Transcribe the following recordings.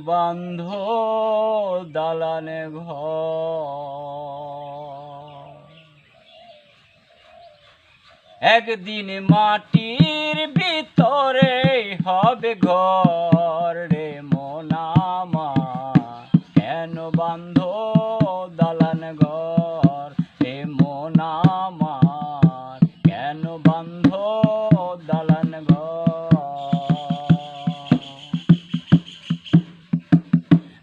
বান্ধ দালানে ঘর? একদিন মাটির ভিতরে হবে ঘর।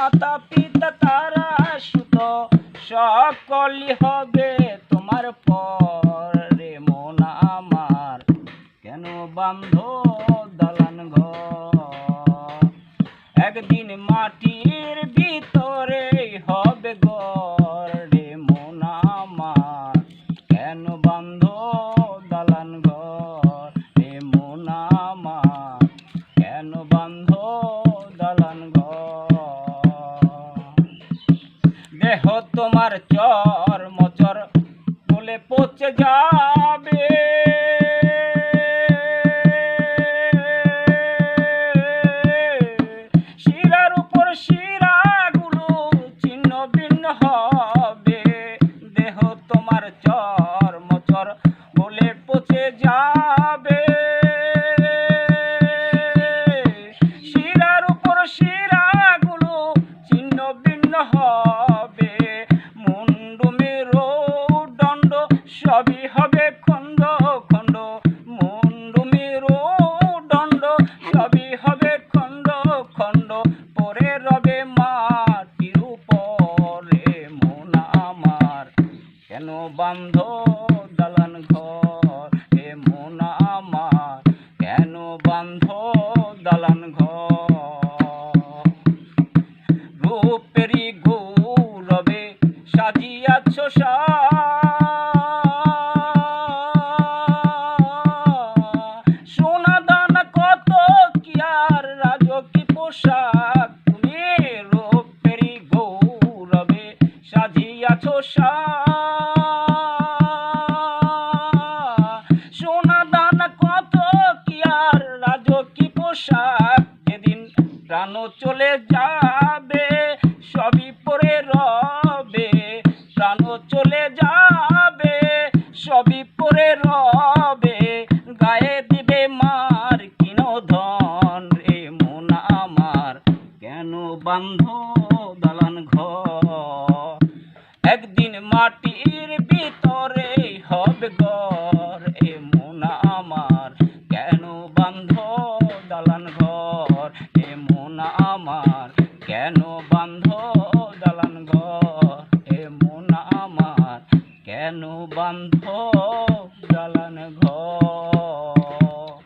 মাতা পিতা তারা সুত সকলই হবে তোমার পরে মন আমার। কেন বান্ধ দালান ঘর? একদিন মাটির ভিতরে তোমার চর মচর বলে পচে যাবে সবই হবে খণ্ড খণ্ড, মুন্ডু মেরো দণ্ড। সবই হবে খণ্ড খণ্ড, পরে রবে মাটির উপরে মন আমার কেন বান্ধ সোনা দানা কত কি আর রাজকি পোশাক? এদিন প্রাণ চলে যাবে সবই পরে রবে একদিন মাটির ভিতরে হবে ঘর, এ মন আমার কেন বান্ধ দালান ঘর? এ মন আমার কেন বান্ধ দালান ঘর? এ মন আমার কেন বান্ধ দালান ঘর?